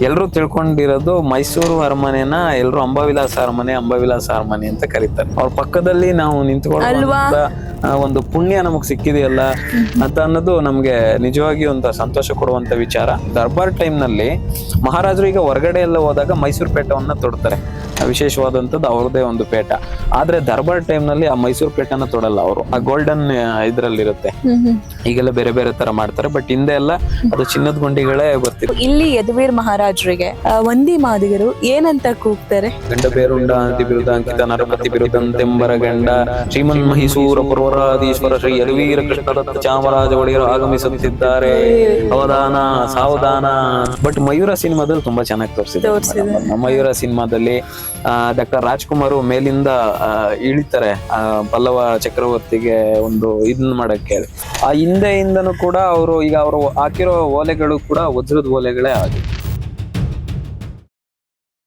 ಎಲ್ಲರೂ ತಿಳ್ಕೊಂಡಿರೋದು ಮೈಸೂರು ಅರಮನೆನ ಎಲ್ಲರೂ ಅಂಬಾವಿಲಾಸ ಅರಮನೆ ಅಂಬಾವಿಲಾಸ ಅರಮನೆ ಅಂತ ಕರೀತಾರೆ. ಅವ್ರ ಪಕ್ಕದಲ್ಲಿ ನಾವು ಆ, ಒಂದು ಪುಣ್ಯ ನಮಗ್ ಸಿಕ್ಕಿದೆಯಲ್ಲ ಅಂತ ಅನ್ನೋದು ನಮ್ಗೆ ನಿಜವಾಗಿ ಒಂದು ಸಂತೋಷ ಕೊಡುವಂತ ವಿಚಾರ. ದರ್ಬಾರ್ ಟೈಮ್ನಲ್ಲಿ ಮಹಾರಾಜರು ಈಗ ಹೊರಗಡೆ ಎಲ್ಲ ಹೋದಾಗ ಮೈಸೂರು ಪೇಟವನ್ನ ತೊಡ್ತಾರೆ. ವಿಶೇಷವಾದಂತದ್ದು ಅವ್ರದೇ ಒಂದು ಪೇಟ. ಆದ್ರೆ ದರ್ಬಾರ್ ಟೈಮ್ನಲ್ಲಿ ಆ ಮೈಸೂರು ಪೇಟನ ತೊಡಲ್ಲ ಅವರು. ಆ ಗೋಲ್ಡನ್ ಇದ್ರಲ್ಲಿರುತ್ತೆ. ಈಗೆಲ್ಲ ಬೇರೆ ಬೇರೆ ತರ ಮಾಡ್ತಾರೆ. ಬಟ್ ಹಿಂದೆ ಎಲ್ಲ ಅದು ಚಿನ್ನದ ಗುಂಡಿಗಳೇ ಬರ್ತಿತ್ತು. ಇಲ್ಲಿ ಯದುವೀರ್ ಮಹಾರಾಜರಿಗೆ ವಂದಿ ಮಾದಿಗರು ಏನಂತ ಕೂಗ್ತಾರೆ? ಗಂಡ ಬೇರುಂಡ ಅಂತಿ ಬಿರುದ ಅಂಕಿತ ನರಪತಿ ಬಿರುದಂತೆಂಬರ ಗಂಡ ಶ್ರೀಮನ್ ಮಹಿಸೂರ ಪುರವರಾಧೀಶ್ವರ ಶ್ರೀ ಯದುವೀರ ಕೃಷ್ಣದತ್ತ ಚಾಮರಾಜ ಒಡೆಯರು ಆಗಮಿಸುತ್ತಿದ್ದಾರೆ. ಅವಧಾನ ಸಾವಧಾನ. ಬಟ್ ಮಯೂರ ಸಿನಿಮಾದಲ್ಲಿ ತುಂಬಾ ಚೆನ್ನಾಗಿ ತೋರಿಸಿದ್ದಾರೆ ಮಯೂರ ಸಿನಿಮಾದಲ್ಲಿ ಡಾಕ್ಟರ್ ರಾಜ್ಕುಮಾರ್ ಮೇಲಿಂದ ಇಳಿತಾರೆ. ಪಲ್ಲವ ಚಕ್ರವರ್ತಿಗೆ ಒಂದು ಇದನ್ನ ಮಾಡಕ್ಕೆ. ಆ ಹಿಂದೆಯಿಂದನೂ ಕೂಡ ಅವರು ಈಗ ಅವರು ಹಾಕಿರೋ ಓಲೆಗಳು ಕೂಡ ವಜ್ರದ ಓಲೆಗಳೇ ಆಗಿವೆ.